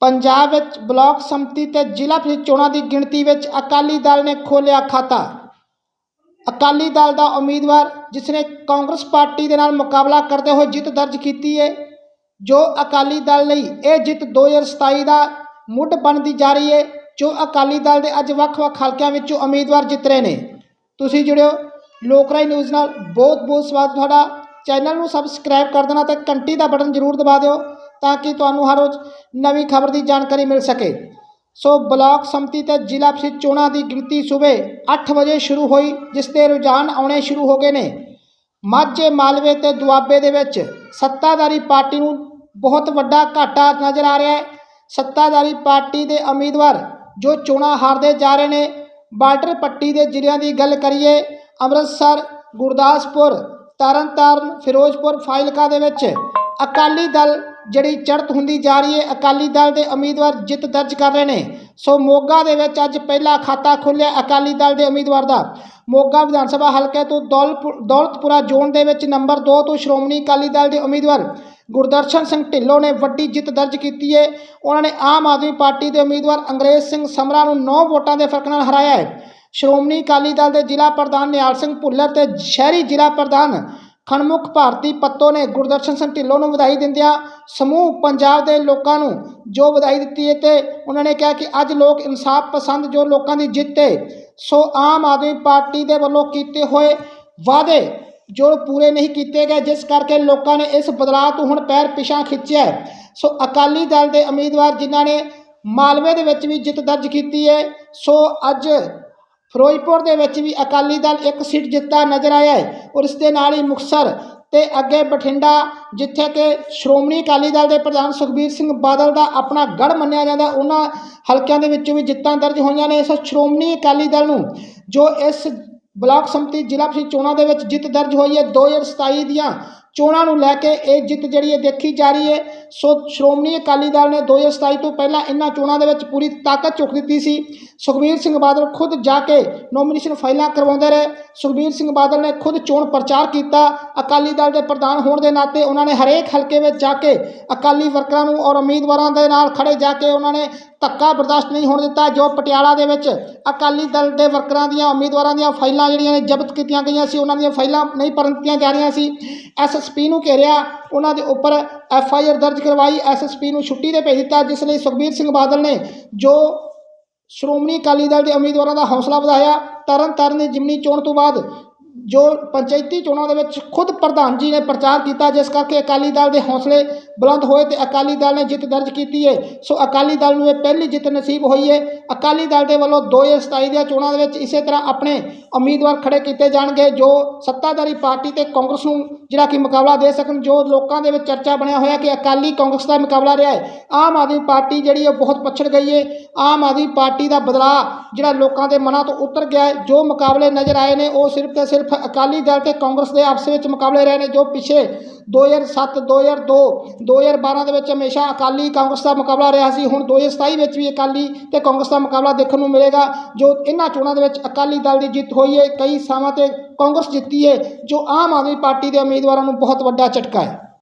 ਪੰਜਾਬ ਵਿੱਚ ਬਲਾਕ ਸੰਮਤੀ ਤੇ ਜ਼ਿਲ੍ਹਾ ਪ੍ਰੀਸ਼ਦ ਚੋਣਾਂ ਦੀ ਗਿਣਤੀ ਵਿੱਚ ਅਕਾਲੀ ਦਲ ਨੇ ਖੋਲ੍ਹਿਆ ਖਾਤਾ। ਅਕਾਲੀ ਦਲ ਦਾ ਉਮੀਦਵਾਰ, ਜਿਸ ਨੇ ਕਾਂਗਰਸ ਪਾਰਟੀ ਦੇ ਨਾਲ ਮੁਕਾਬਲਾ ਕਰਦੇ ਹੋਏ ਜਿੱਤ ਦਰਜ ਕੀਤੀ ਹੈ, ਜੋ ਅਕਾਲੀ ਦਲ ਲਈ ਇਹ ਜਿੱਤ 2027 ਦਾ ਮੁੱਢ ਬਣਦੀ ਜਾ ਰਹੀ ਹੈ, ਜੋ ਅਕਾਲੀ ਦਲ ਦੇ ਅੱਜ ਵੱਖ-ਵੱਖ ਹਲਕਿਆਂ ਵਿੱਚੋਂ ਉਮੀਦਵਾਰ ਜਿੱਤ ਰਹੇ ਨੇ। ਤੁਸੀਂ ਜੁੜਿਓ ਲੋਕਰਾਈ ਨਿਊਜ਼ ਨਾਲ। ਬਹੁਤ ਬਹੁਤ ਸਵਾਗਤ ਤੁਹਾਡਾ। ਚੈਨਲ ਨੂੰ ਸਬਸਕ੍ਰਾਈਬ ਕਰ ਦੇਣਾ ਤੇ ਘੰਟੀ ਦਾ ਬਟਨ ਜ਼ਰੂਰ ਦਬਾ ਦਿਓ। ਤਾਂ ਕਿ ਤੁਹਾਨੂੰ ਹਰ ਰੋਜ਼ ਨਵੀਂ ਖਬਰ ਦੀ ਜਾਣਕਾਰੀ ਮਿਲ ਸਕੇ। ਸੋ ਬਲਾਕ ਸੰਮਤੀ ਤੇ ਜ਼ਿਲ੍ਹਾ ਪ੍ਰੀਸ਼ਦ ਚੋਣਾਂ ਦੀ ਗਿਣਤੀ ਸਵੇਰ 8 ਵਜੇ ਸ਼ੁਰੂ ਹੋਈ, ਜਿਸ 'ਤੇ ਰੁਝਾਨ ਆਉਣੇ ਸ਼ੁਰੂ ਹੋ ਗਏ ਨੇ। ਮਾਝੇ ਮਾਲਵੇ ਤੇ ਦੁਆਬੇ ਦੇ ਵਿੱਚ ਸੱਤਾਧਾਰੀ ਪਾਰਟੀ ਨੂੰ ਬਹੁਤ ਵੱਡਾ ਘਾਟਾ ਨਜ਼ਰ ਆ ਰਿਹਾ ਹੈ। ਸੱਤਾਧਾਰੀ ਪਾਰਟੀ ਦੇ ਉਮੀਦਵਾਰ ਜੋ ਚੋਣਾਂ ਹਾਰਦੇ ਜਾ ਰਹੇ ਨੇ, ਬਾਰਡਰ ਪੱਟੀ ਦੇ ਜ਼ਿਲ੍ਹਿਆਂ ਦੀ ਗੱਲ ਕਰੀਏ, ਅੰਮ੍ਰਿਤਸਰ, ਗੁਰਦਾਸਪੁਰ, ਤਰਨਤਾਰਨ, ਫਿਰੋਜ਼ਪੁਰ, ਫਾਜ਼ਿਲਕਾ ਦੇ ਵਿੱਚ ਅਕਾਲੀ ਦਲ ਜਿਹੜੀ ਚੜ੍ਹਤ ਹੁੰਦੀ ਜਾ ਰਹੀ ਹੈ, ਅਕਾਲੀ ਦਲ ਦੇ ਉਮੀਦਵਾਰ ਜਿੱਤ ਦਰਜ ਕਰ ਰਹੇ ਨੇ। ਸੋ ਮੋਗਾ ਦੇ ਵਿੱਚ ਅੱਜ ਪਹਿਲਾ ਖਾਤਾ ਖੁੱਲ੍ਹਿਆ ਅਕਾਲੀ ਦਲ ਦੇ ਉਮੀਦਵਾਰ ਦਾ। ਮੋਗਾ ਵਿਧਾਨ ਸਭਾ ਹਲਕੇ ਤੋਂ ਦੌਲਪੁਰ ਦੌਲਤਪੁਰਾ ਜ਼ੋਨ ਦੇ ਵਿੱਚ ਨੰਬਰ 2 ਤੋਂ ਸ਼੍ਰੋਮਣੀ ਅਕਾਲੀ ਦਲ ਦੇ ਉਮੀਦਵਾਰ ਗੁਰਦਰਸ਼ਨ ਸਿੰਘ ਢਿੱਲੋਂ ਨੇ ਵੱਡੀ ਜਿੱਤ ਦਰਜ ਕੀਤੀ ਹੈ। ਉਹਨਾਂ ਨੇ ਆਮ ਆਦਮੀ ਪਾਰਟੀ ਦੇ ਉਮੀਦਵਾਰ ਅੰਗਰੇਜ਼ ਸਿੰਘ ਸਮਰਾ ਨੂੰ 9 ਵੋਟਾਂ ਦੇ ਫ਼ਰਕ ਨਾਲ ਹਰਾਇਆ ਹੈ। ਸ਼੍ਰੋਮਣੀ ਅਕਾਲੀ ਦਲ ਦੇ ਜ਼ਿਲ੍ਹਾ ਪ੍ਰਧਾਨ ਨਿਹਾਲ ਸਿੰਘ ਭੁੱਲਰ ਤੇ ਸ਼ਹਿਰੀ ਜ਼ਿਲ੍ਹਾ ਪ੍ਰਧਾਨ ਖਣਮੁਖ ਭਾਰਤੀ ਪੱਤੋ ਨੇ ਗੁਰਦਰਸ਼ਨ ਸਿੰਘ ਢਿੱਲੋਂ ਨੂੰ ਵਧਾਈ ਦਿੰਦਿਆਂ ਸਮੂਹ ਪੰਜਾਬ ਦੇ ਲੋਕਾਂ ਨੂੰ ਜੋ ਵਧਾਈ ਦਿੱਤੀ ਹੈ ਤੇ ਉਹਨਾਂ ਨੇ ਕਿਹਾ ਕਿ ਅੱਜ ਲੋਕ ਇਨਸਾਫ ਪਸੰਦ ਜੋ ਲੋਕਾਂ ਦੀ ਜਿੱਤ ਹੈ, ਸੋ ਆਮ ਆਦਮੀ ਪਾਰਟੀ ਦੇ ਵੱਲੋਂ ਕੀਤੇ ਹੋਏ ਵਾਅਦੇ ਜੋ ਪੂਰੇ ਨਹੀਂ ਕੀਤੇ ਗਏ, ਜਿਸ ਕਰਕੇ ਲੋਕਾਂ ਨੇ ਇਸ ਬਦਲਾਅ ਤੋਂ ਹੁਣ ਪੈਰ ਪਿਛਾਂ ਖਿੱਚਿਆ ਸੋ ਅਕਾਲੀ ਦਲ ਦੇ ਉਮੀਦਵਾਰ ਜਿਨ੍ਹਾਂ ਨੇ ਮਾਲਵੇ ਦੇ ਵਿੱਚ ਵੀ ਜਿੱਤ ਦਰਜ ਕੀਤੀ ਹੈ, ਸੋ ਅੱਜ ਫਿਰੋਜ਼ਪੁਰ ਦੇ ਵਿੱਚ ਵੀ ਅਕਾਲੀ ਦਲ ਇੱਕ ਸੀਟ ਜਿੱਤਦਾ ਨਜ਼ਰ ਆਇਆ ਹੈ ਔਰ ਇਸ ਦੇ ਨਾਲ ਹੀ ਮੁਕਤਸਰ ਤੇ ਅੱਗੇ ਬਠਿੰਡਾ, ਜਿੱਥੇ ਕਿ ਸ਼੍ਰੋਮਣੀ ਅਕਾਲੀ ਦਲ ਦੇ ਪ੍ਰਧਾਨ ਸੁਖਬੀਰ ਸਿੰਘ ਬਾਦਲ ਦਾ ਆਪਣਾ ਗੜ ਮੰਨਿਆ ਜਾਂਦਾ, ਉਹਨਾਂ ਹਲਕਿਆਂ ਦੇ ਵਿੱਚੋਂ ਵੀ ਜਿੱਤਾਂ ਦਰਜ ਹੋਈਆਂ ਨੇ ਸੋ ਸ਼੍ਰੋਮਣੀ ਅਕਾਲੀ ਦਲ ਨੂੰ, ਜੋ ਇਸ ਬਲਾਕ ਸੰਮਤੀ ਜ਼ਿਲ੍ਹਾ ਪ੍ਰੀਸ਼ਦ ਚੋਣਾਂ ਦੇ ਵਿੱਚ ਜਿੱਤ ਦਰਜ ਹੋਈ ਹੈ 2027 ਦੀਆਂ ਚੋਣਾਂ ਨੂੰ ਲੈ ਕੇ ਇਹ ਜਿੱਤ ਜਿਹੜੀ ਹੈ ਦੇਖੀ ਜਾ ਰਹੀ ਹੈ। ਸੋ ਸ਼੍ਰੋਮਣੀ ਅਕਾਲੀ ਦਲ ਨੇ 2027 ਤੋਂ ਪਹਿਲਾਂ ਇਹਨਾਂ ਚੋਣਾਂ ਦੇ ਵਿੱਚ ਪੂਰੀ ਤਾਕਤ ਚੁੱਕ ਦਿੱਤੀ ਸੀ। ਸੁਖਬੀਰ ਸਿੰਘ ਬਾਦਲ ਖੁਦ ਜਾ ਕੇ ਨੋਮੀਨੇਸ਼ਨ ਫਾਈਲਾਂ ਕਰਵਾਉਂਦੇ ਰਹੇ। ਸੁਖਬੀਰ ਸਿੰਘ ਬਾਦਲ ਨੇ ਖੁਦ ਚੋਣ ਪ੍ਰਚਾਰ ਕੀਤਾ। ਅਕਾਲੀ ਦਲ ਦੇ ਪ੍ਰਧਾਨ ਹੋਣ ਦੇ ਨਾਤੇ ਉਹਨਾਂ ਨੇ ਹਰੇਕ ਹਲਕੇ ਵਿੱਚ ਜਾ ਕੇ ਅਕਾਲੀ ਵਰਕਰਾਂ ਨੂੰ ਔਰ ਉਮੀਦਵਾਰਾਂ ਦੇ ਨਾਲ ਖੜੇ ਜਾ ਕੇ ਉਹਨਾਂ ਨੇ ਧੱਕਾ ਬਰਦਾਸ਼ਤ ਨਹੀਂ ਹੋਣ ਦਿੱਤਾ, ਜੋ ਪਟਿਆਲਾ ਦੇ ਵਿੱਚ ਅਕਾਲੀ ਦਲ ਦੇ ਵਰਕਰਾਂ ਦੀਆਂ, ਉਮੀਦਵਾਰਾਂ ਦੀਆਂ ਫਾਈਲਾਂ ਜਿਹੜੀਆਂ ਨੇ ਜ਼ਬਤ ਕੀਤੀਆਂ ਗਈਆਂ ਸੀ, ਉਹਨਾਂ ਦੀਆਂ ਫਾਈਲਾਂ ਨਹੀਂ ਭਰਨ ਦਿੱਤੀਆਂ ਜਾ ਰਹੀਆਂ ਸੀ। ਐਸਐਸਪੀ ਨੂੰ ਘੇਰਿਆ, ਉਹਨਾਂ ਦੇ ਉੱਪਰ ਐਫ ਆਈ ਆਰ ਦਰਜ ਕਰਵਾਈ ਐਸਐਸਪੀ ਨੂੰ ਛੁੱਟੀ ਤੇ ਭੇਜ ਦਿੱਤਾ, ਜਿਸ ਲਈ ਸੁਖਬੀਰ ਸਿੰਘ ਬਾਦਲ ਨੇ ਜੋ ਸ਼੍ਰੋਮਣੀ ਅਕਾਲੀ ਦਲ ਦੇ ਉਮੀਦਵਾਰਾਂ ਦਾ ਹੌਸਲਾ ਵਧਾਇਆ, ਤਰਨ ਤਾਰਨ ਦੀ ਜਿਮਨੀ ਚੋਣ ਤੋਂ ਬਾਅਦ ਜੋ ਪੰਚਾਇਤੀ ਚੋਣਾਂ ਦੇ ਵਿੱਚ ਖੁਦ ਪ੍ਰਧਾਨ ਜੀ ਨੇ ਪ੍ਰਚਾਰ ਕੀਤਾ, ਜਿਸ ਕਰਕੇ ਅਕਾਲੀ ਦਲ ਦੇ ਹੌਸਲੇ ਬੁਲੰਦ ਹੋਏ ਤੇ ਅਕਾਲੀ ਦਲ ਨੇ ਜਿੱਤ ਦਰਜ ਕੀਤੀ ਹੈ ਸੋ ਅਕਾਲੀ ਦਲ ਨੂੰ ਇਹ ਪਹਿਲੀ ਜਿੱਤ ਨਸੀਬ ਹੋਈ ਹੈ ਅਕਾਲੀ ਦਲ ਦੇ ਵੱਲੋਂ 2027 ਦੀਆਂ ਚੋਣਾਂ ਦੇ ਵਿੱਚ ਇਸੇ ਤਰ੍ਹਾਂ ਆਪਣੇ ਉਮੀਦਵਾਰ ਖੜੇ ਕੀਤੇ ਜਾਣਗੇ, ਜੋ ਸੱਤਾਧਾਰੀ ਪਾਰਟੀ ਤੇ ਕਾਂਗਰਸ ਨੂੰ ਜਿਹੜਾ ਕਿ ਮੁਕਾਬਲਾ ਦੇ ਸਕਣ, ਜੋ ਲੋਕਾਂ ਦੇ ਵਿੱਚ ਚਰਚਾ ਬਣਿਆ ਹੋਇਆ ਕਿ ਅਕਾਲੀ ਕਾਂਗਰਸ ਦਾ ਮੁਕਾਬਲਾ ਰਿਹਾ ਹੈ ਆਮ ਆਦਮੀ ਪਾਰਟੀ ਜਿਹੜੀ ਹੈ ਬਹੁਤ ਪਛੜ ਗਈ ਹੈ ਆਮ ਆਦਮੀ ਪਾਰਟੀ ਦਾ ਬਦਲਾਅ ਜਿਹੜਾ ਲੋਕਾਂ ਦੇ ਮਨਾਂ ਤੋਂ ਉਤਰ ਗਿਆ ਜੋ ਮੁਕਾਬਲੇ ਨਜ਼ਰ ਆਏ ਨੇ, ਉਹ ਸਿਰਫ ਤੇ ਸਿਰਫ ਅਕਾਲੀ ਦਲ ਤੇ ਕਾਂਗਰਸ ਦੇ ਆਪਸ ਵਿੱਚ ਮੁਕਾਬਲੇ ਰਹੇ ਨੇ, ਜੋ ਪਿਛੇ 2007 2002 2012 ਦੇ ਵਿੱਚ ਹਮੇਸ਼ਾ ਅਕਾਲੀ ਕਾਂਗਰਸ ਦਾ ਮੁਕਾਬਲਾ ਰਿਹਾ ਸੀ। ਹੁਣ 2027 ਵਿੱਚ ਵੀ ਅਕਾਲੀ ਤੇ ਕਾਂਗਰਸ ਦਾ ਮੁਕਾਬਲਾ ਦੇਖਣ ਨੂੰ ਮਿਲੇਗਾ, ਜੋ ਇਹਨਾਂ ਚੋਣਾਂ ਦੇ ਵਿੱਚ ਅਕਾਲੀ ਦਲ ਦੀ ਜਿੱਤ ਹੋਈ ਹੈ। ਕਈ ਥਾਵਾਂ ਤੇ ਕਾਂਗਰਸ ਜਿੱਤੀ ਹੈ, ਜੋ ਆਮ ਆਦਮੀ ਪਾਰਟੀ ਦੇ ਉਮੀਦਵਾਰਾਂ ਨੂੰ ਬਹੁਤ ਵੱਡਾ ਝਟਕਾ ਹੈ।